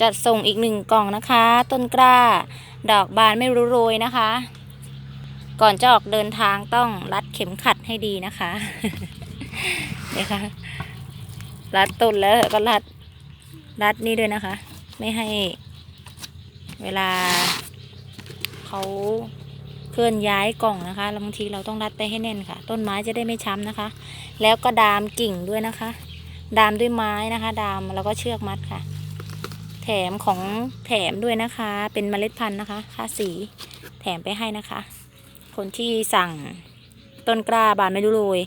จัดส่งอีกหนึ่งกล่องนะคะ ต้นกล้า ดอกบานไม่รู้โรยนะคะ ก่อนจะออกเดินทางต้องรัดเข็มขัดให้ดีนะคะนี่ค่ะรัดต้นแล้วก็รัดรัดนี่ด้วยนะคะ ไม่ให้เวลาเขาเคลื่อนย้ายกล่องนะคะบางทีเราต้องรัดไปให้แน่นค่ะ ต้นไม้จะได้ไม่ช้ำนะคะ แล้วก็ดามกิ่งด้วยนะคะ ดามด้วยไม้นะคะ ดามแล้วก็เชือกมัดค่ะ มของแถมด้วยนะคะ เป็นเมล็ดพันธุ์นะคะ ค่าสีแถมไปให้นะคะ คนที่สั่งต้นกล้าบานไม่รู้โรย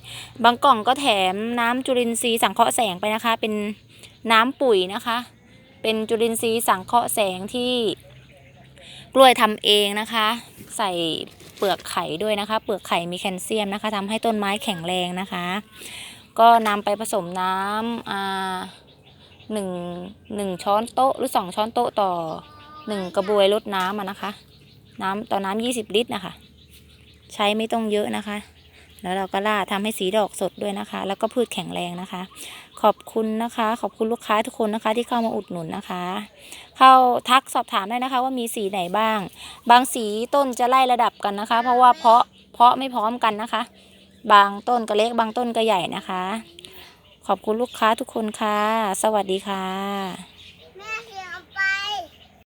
บางกล่องก็แถมน้ำจุลินทรีย์สังเคราะห์แสงไปนะคะ เป็นน้ำปุ๋ยนะคะ เป็นจุลินทรีย์สังเคราะห์แสงที่กล้วยทำเองนะคะ ใส่เปลือกไข่ด้วยนะคะ เปลือกไข่มีแคลเซียมนะคะทำให้ต้นไม้แข็งแรงนะคะ ก็นำไปผสมน้ำอ่า หนึ่งหนึ่งช้อนโต๊ะหรือสองช้อนโต๊ะต่อหนึ่งกระบวยรดน้ำอะนะคะ น้ำต่อน้ำยี่สิบลิตรนะคะ ใช้ไม่ต้องเยอะนะคะ แล้วเราก็ล่าดทำให้สีดอกสดด้วยนะคะ แล้วก็พืชแข็งแรงนะคะ ขอบคุณนะคะ ขอบคุณลูกค้าทุกคนนะคะ ที่เข้ามาอุดหนุนนะคะ เข้าทักสอบถามได้นะคะ ว่ามีสีไหนบ้าง บางสีต้นจะไล่ระดับกันนะคะ เพราะว่าเพาะเพาะไม่พร้อมกันนะคะ บางต้นก็เล็กบางต้นก็ใหญ่นะคะ ขอบคุณลูกค้าทุกคนค่ะ สวัสดีค่ะ